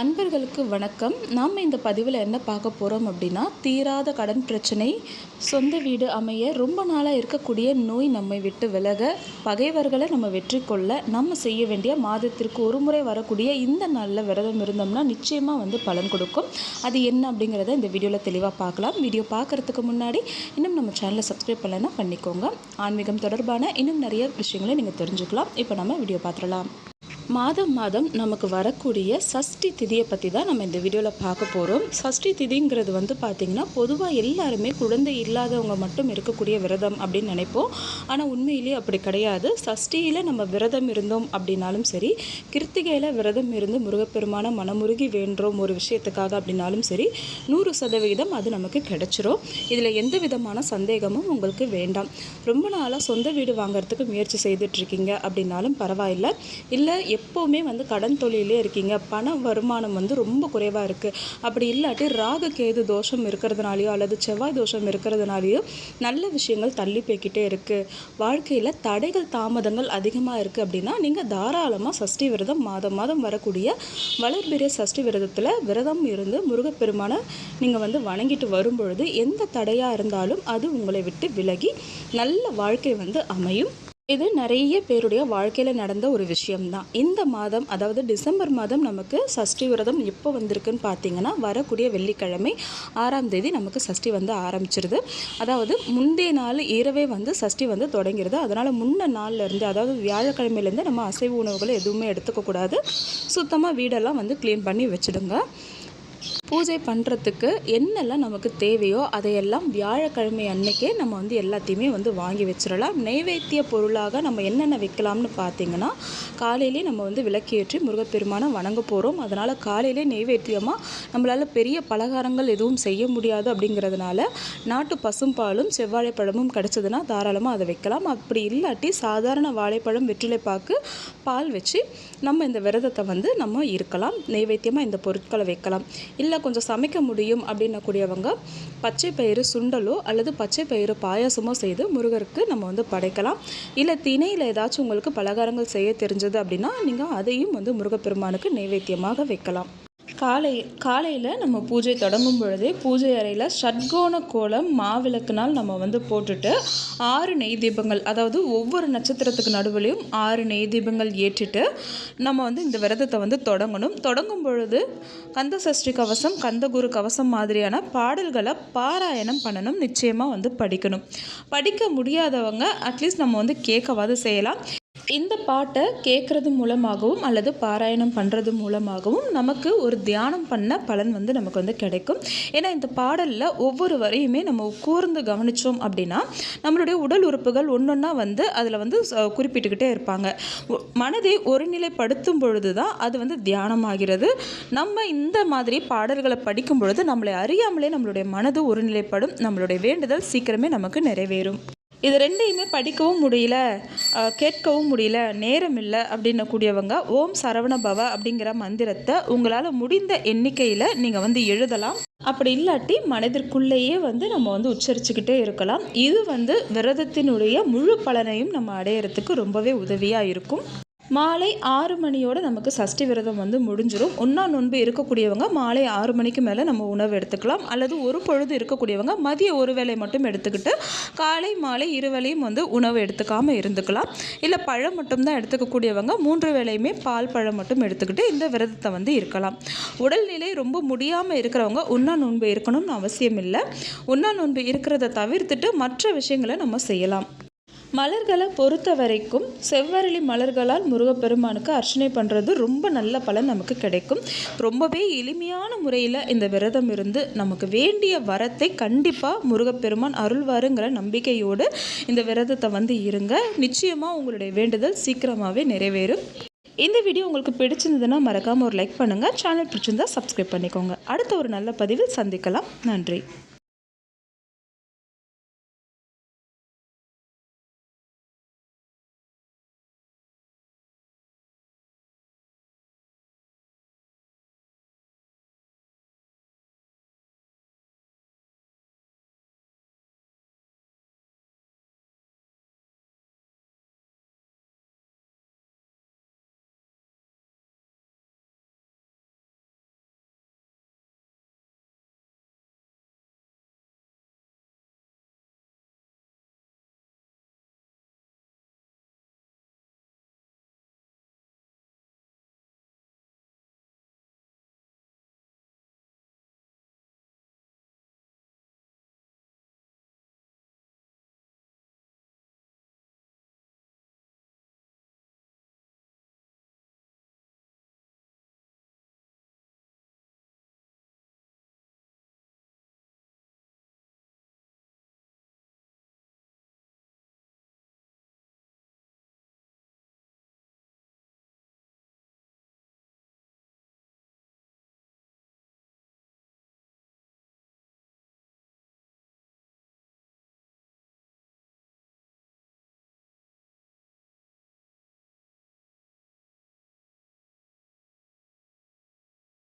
அன்பர்களுக்கு வணக்கம். நாம் இந்த பதிவில் என்ன பார்க்க போகிறோம் அப்படின்னா தீராத கடன் பிரச்சனை சொந்த வீடு அமைய ரொம்ப நாளாக இருக்கக்கூடிய நோய் நம்மை விட்டு விலக பகைவர்களை நம்ம வெற்றி கொள்ள நம்ம செய்ய வேண்டிய மாதத்திற்கு ஒரு முறை வரக்கூடிய இந்த நாளில் விரதம் இருந்தோம்னா நிச்சயமாக வந்து பலன் கொடுக்கும். அது என்ன அப்படிங்கிறத இந்த வீடியோவில் தெளிவாக பார்க்கலாம். வீடியோ பார்க்குறதுக்கு முன்னாடி இன்னும் நம்ம சேனலை சப்ஸ்கிரைப் பண்ணலைன்னா பண்ணிக்கோங்க. ஆன்மீகம் தொடர்பான இன்னும் நிறைய விஷயங்களை நீங்கள் தெரிஞ்சுக்கலாம். இப்போ நம்ம வீடியோ பார்த்துடலாம். மாதம் மாதம் நமக்கு வரக்கூடிய சஷ்டி திதியை பற்றி தான் நம்ம இந்த வீடியோவில் பார்க்க போகிறோம் சஷ்டி திதிங்கிறது வந்து பார்த்திங்கன்னா பொதுவாக எல்லாருமே குழந்தை இல்லாதவங்க மட்டும் இருக்கக்கூடிய விரதம் அப்படின்னு நினைப்போம். ஆனால் உண்மையிலேயே அப்படி கிடையாது. சஷ்டியில் நம்ம விரதம் இருந்தோம் அப்படின்னாலும் சரி கிருத்திகையில் விரதம் இருந்து முருகப்பெருமான மனமுருகி வேண்டோம் ஒரு விஷயத்துக்காக அப்படின்னாலும் சரி நூறு சதவீதம் அது நமக்கு கிடைச்சிரும். இதில் எந்த விதமான சந்தேகமும் உங்களுக்கு வேண்டாம். ரொம்ப நாளாக சொந்த வீடு வாங்குறதுக்கு முயற்சி செய்துட்ருக்கீங்க அப்படின்னாலும் பரவாயில்ல. இல்லை எப்போவுமே வந்து கடன் தொழிலே இருக்கீங்க. பண வருமானம் வந்து ரொம்ப குறைவாக இருக்குது அப்படி இல்லாட்டி ராகு கேது தோஷம் இருக்கிறதுனாலையோ அல்லது செவ்வாய் தோஷம் இருக்கிறதுனாலையோ நல்ல விஷயங்கள் தள்ளி போய்கிட்டே இருக்குது வாழ்க்கையில் தடைகள் தாமதங்கள் அதிகமாக இருக்குது அப்படின்னா நீங்கள் தாராளமாக சஷ்டி விரதம் மாதம் மாதம் வரக்கூடிய வளர்பிரிய சஷ்டி விரதத்தில் விரதம் இருந்து முருகப்பெருமான நீங்கள் வந்து வணங்கிட்டு வரும்பொழுது எந்த தடையாக இருந்தாலும் அது உங்களை விட்டு விலகி நல்ல வாழ்க்கை வந்து அமையும். இது நிறைய பேருடைய வாழ்க்கையில் நடந்த ஒரு விஷயம்தான். இந்த மாதம் அதாவது டிசம்பர் மாதம் நமக்கு சஷ்டி விரதம் எப்போ வந்திருக்குன்னு பார்த்தீங்கன்னா வரக்கூடிய வெள்ளிக்கிழமை ஆறாம் தேதி நமக்கு சஷ்டி வந்து ஆரம்பிச்சிருது. அதாவது முந்தைய நாள் இரவே வந்து சஷ்டி வந்து தொடங்கிடுது அதனால் முன்ன நாள்லேருந்து அதாவது வியாழக்கிழமையிலேருந்து நம்ம அசைவ உணவுகளை எதுவுமே எடுத்துக்கக்கூடாது. சுத்தமாக வீடெல்லாம் வந்து க்ளீன் பண்ணி வச்சுடுங்க. பூஜை பண்ணுறதுக்கு என்னெல்லாம் நமக்கு தேவையோ அதையெல்லாம் வியாழக்கிழமை அன்னைக்கே நம்ம வந்து எல்லாத்தையுமே வந்து வாங்கி வச்சிடலாம். நைவேத்திய பொருளாக நம்ம என்னென்ன வைக்கலாம்னு பார்த்தீங்கன்னா காலையிலே நம்ம வந்து விளக்கேற்றி முருகப்பெருமானை வணங்க போகிறோம் அதனால் காலையிலே நெய்வேத்தியமாக நம்மளால் பெரிய பலகாரங்கள் எதுவும் செய்ய முடியாது அப்படிங்கிறதுனால நாட்டு பசும்பாலும் செவ்வாழைப்பழமும் கிடச்சதுன்னா தாராளமாக அதை வைக்கலாம். அப்படி இல்லாட்டி சாதாரண வாழைப்பழம் வெற்றிலைப்பாக்கு பால் வச்சு நம்ம இந்த விரதத்தை வந்து நம்ம இருக்கலாம். நெய்வேத்தியமாக இந்த பொருட்களை வைக்கலாம். இல்லை கொஞ்சம் சமைக்க முடியும் அப்படின்னக்கூடியவங்க பச்சை பயிறு சுண்டலோ அல்லது பச்சை பயிறு பாயாசமோ செய்து முருகருக்கு நம்ம வந்து படைக்கலாம். இல்லை திணையில் ஏதாச்சும் உங்களுக்கு பலகாரங்கள் செய்ய தெரிஞ்சது அப்படின்னா நீங்கள் அதையும் வந்து முருகப்பெருமானுக்கு நைவேத்தியமாக வைக்கலாம். காலை காலையில் நம்ம பூஜை தொடங்கும் பொழுதே பூஜை அறையில் ஷட்கோண கோலம் மாவிளக்குனால் நம்ம வந்து போட்டுட்டு ஆறு நெய் தீபங்கள் அதாவது ஒவ்வொரு நட்சத்திரத்துக்கு நடுவுலையும் ஆறு நெய் தீபங்கள் ஏற்றிட்டு நம்ம வந்து இந்த விரதத்தை வந்து தொடங்கணும். தொடங்கும் பொழுது கந்த சஷ்டி கவசம் கந்தகுரு கவசம் மாதிரியான பாடல்களை பாராயணம் பண்ணணும். நிச்சயமாக வந்து படிக்கணும். படிக்க முடியாதவங்க அட்லீஸ்ட் நம்ம வந்து கேட்கவாது செய்யலாம். இந்த பாட்டை கேட்குறது மூலமாகவும் அல்லது பாராயணம் பண்ணுறது மூலமாகவும் நமக்கு ஒரு தியானம் பண்ண பலன் வந்து நமக்கு வந்து கிடைக்கும். ஏன்னா இந்த பாடலில் ஒவ்வொரு வரையுமே நம்ம கூர்ந்து கவனித்தோம் அப்படின்னா நம்மளுடைய உடல் உறுப்புகள் ஒன்றொன்னா வந்து அதில் வந்து குறிப்பிட்டுக்கிட்டே இருப்பாங்க. மனதை ஒருநிலைப்படுத்தும் பொழுது தான் அது வந்து தியானமாகிறது. நம்ம இந்த மாதிரி பாடல்களை படிக்கும் பொழுது நம்மளை அறியாமலே நம்மளுடைய மனது ஒருநிலைப்படும். நம்மளுடைய வேண்டுதல் சீக்கிரமே நமக்கு நிறைவேறும். இது ரெண்டையுமே படிக்கவும் முடியல கேட்கவும் முடியல நேரம் இல்லை அப்படின்னக்கூடியவங்க ஓம் சரவண பவ அப்படிங்கிற மந்திரத்தை உங்களால் முடிந்த எண்ணிக்கையில் நீங்கள் வந்து எழுதலாம். அப்படி இல்லாட்டி மனதிற்குள்ளேயே வந்து நம்ம வந்து உச்சரிச்சுக்கிட்டே இருக்கலாம். இது வந்து விரதத்தினுடைய முழு பலனையும் நம்ம அடையிறதுக்கு ரொம்பவே உதவியாக இருக்கும். மாலை ஆறு மணியோடு நமக்கு சஷ்டி விரதம் வந்து முடிஞ்சிடும் ஒன்றா நோன்பு இருக்கக்கூடியவங்க மாலை ஆறு மணிக்கு மேலே நம்ம உணவு எடுத்துக்கலாம். அல்லது ஒரு பொழுது இருக்கக்கூடியவங்க மதிய ஒரு வேலை மட்டும் எடுத்துக்கிட்டு காலை மாலை இரு வேலையும் வந்து உணவு எடுத்துக்காமல் இருந்துக்கலாம். இல்லை பழம் மட்டும்தான் எடுத்துக்கக்கூடியவங்க மூன்று வேலையுமே பால் பழம் மட்டும் எடுத்துக்கிட்டு இந்த விரதத்தை வந்து இருக்கலாம். உடல்நிலை ரொம்ப முடியாமல் இருக்கிறவங்க உண்ணா நோன்பு இருக்கணும்னு அவசியம் இல்லை. உண்ணா நோன்பு இருக்கிறத தவிர்த்துட்டு மற்ற விஷயங்களை நம்ம செய்யலாம். மலர்களை பொறுத்த வரைக்கும் செவ்வரளி மலர்களால் முருகப்பெருமானுக்கு அர்ச்சனை பண்ணுறது ரொம்ப நல்ல பலன் நமக்கு கிடைக்கும். ரொம்பவே எளிமையான முறையில் இந்த விரதம் இருந்து நமக்கு வேண்டிய வரத்தை கண்டிப்பாக முருகப்பெருமான் அருள்வாருங்கிற நம்பிக்கையோடு இந்த விரதத்தை வந்து இருங்க. நிச்சயமாக உங்களுடைய வேண்டுதல் சீக்கிரமாகவே நிறைவேறும். இந்த வீடியோ உங்களுக்கு பிடிச்சிருந்ததுன்னா மறக்காமல் ஒரு லைக் பண்ணுங்கள் சேனல் பிடிச்சிருந்தா சப்ஸ்கிரைப் பண்ணிக்கோங்க. அடுத்த ஒரு நல்ல பதிவில் சந்திக்கலாம். நன்றி.